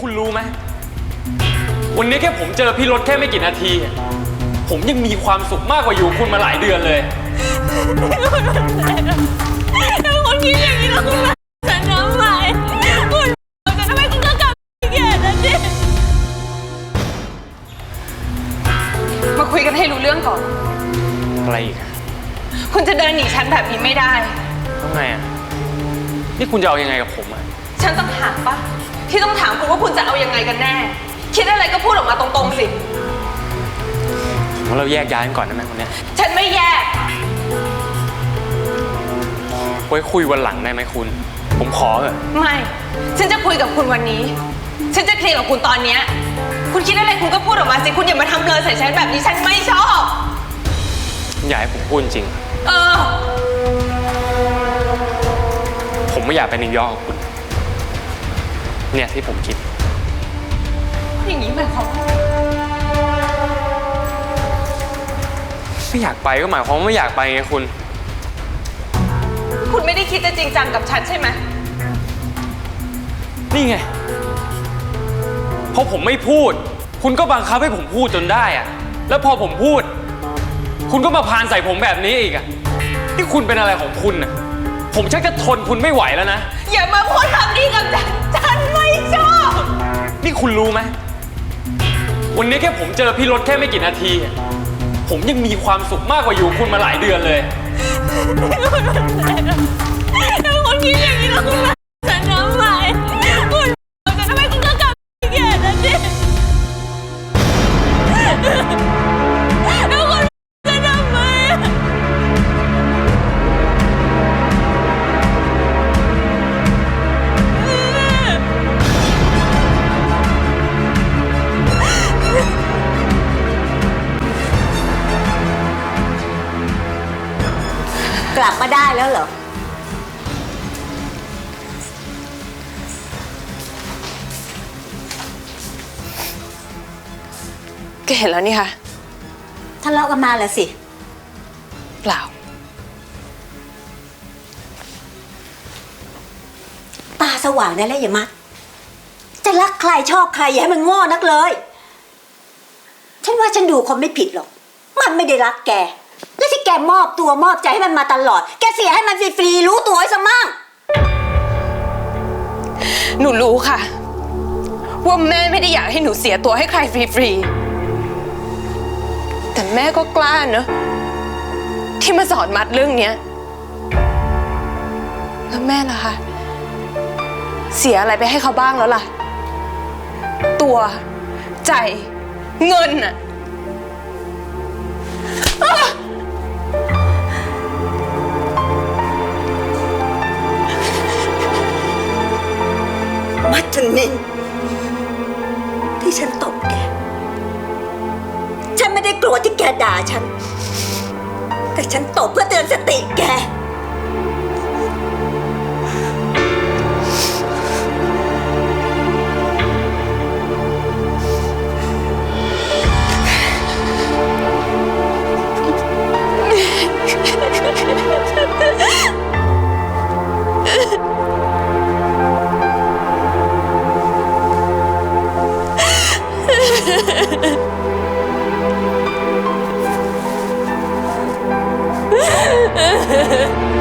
คุณรู้ไหมวันนี้แค่ผมเจอพี่รถแค่ไม่กี่นาทีอะผมยังมีความสุขมากกว่าอยู่กับคุณมาหลายเดือนเลยถ้าคุณคิดอย่างนี้แล้วคุณรักฉันทำไมคุณจะทำไมคุณก็กลับไปแก่นั่นดิมาคุยกันให้รู้เรื่องก่อน อะไรอีกอะคุณจะเดินหนีฉันแบบนี้ไม่ได้แล้วไงอะ นี่คุณจะเอายังไงกับผมอะ ฉันต้องถามปะ ที่ต้องถามคุณว่าคุณจะเอายังไงกันแน่ คิดอะไรก็พูดออกมาตรงๆสิ ผมว่าเราแยกย้ายกันก่อนได้ไหมคนเนี้ยฉันไม่แยก ไว้คุยวันหลังได้ไหมคุณ ผมขอเถอะไม่ ฉันจะคุยกับคุณวันนี้ ฉันจะเคลียร์กับคุณตอนเนี้ยคุณคิดอะไรคุณก็พูดออกมาสิ คุณอย่ามาทำเลยใส่ฉันแบบนี้ฉันไม่ชอบ คุณอยากให้ผมพูดจริง เออ ผมไม่อยากไปนิวยอร์กกับคุณ เนี่ยที่ผมคิด อย่างนี้หมายความว่าไม่อยากไปก็หมายความว่าไม่อยากไปไงคุณ คุณไม่ได้คิดจะจริงจังกับฉันใช่ไหมนี่ไงพอผมไม่พูด คุณก็บังคับให้ผมพูดจนได้อะแล้วพอผมพูด คุณก็มาพานใส่ผมแบบนี้อีกอะนี่คุณเป็นอะไรของคุณอะผมชักจะทนคุณไม่ไหวแล้วนะ อย่ามาพูดคำนี้กับฉันฉันไม่ชอบนี่ คุณรู้ไหม วันนี้แค่ผมเจอพี่รถแค่ไม่กี่นาที ผมยังมีความสุขมากกว่าอยู่คุณมาหลายเดือนเลย ถ้าคุณคิดอย่างนี้แล้วคุณรัก กลับมาได้แล้วเหรอก็เห็นแล้วนี่ค่ะทะเลาะกันมาแล้วสิ เปล่า ตาสว่างได้แล้วอย่ามัด จะรักใครชอบใครอย่าให้มันโง่นักเลย ฉันว่าฉันดูคนไม่ผิดหรอก มันไม่ได้รักแก และที่แกมอบตัวมอบใจให้มันมาตลอด แกเสียให้มันฟรีๆรู้ตัวไว้ซะมั่งหนูรู้ค่ะ ว่าแม่ไม่ได้อยากให้หนูเสียตัวให้ใครฟรีๆแต่แม่ก็กล้าเนอะที่มาสอนมัดเรื่องเนี้ยแล้วแม่ล่ะคะเสียอะไรไปให้เขาบ้างแล้วล่ะ ตัวใจเงินอะ ฉันนิ่ที่ฉันตบแก ฉันไม่ได้กลัวที่แกด่าฉัน แต่ฉันตบเพื่อเตือนสติแก Ha ha ha!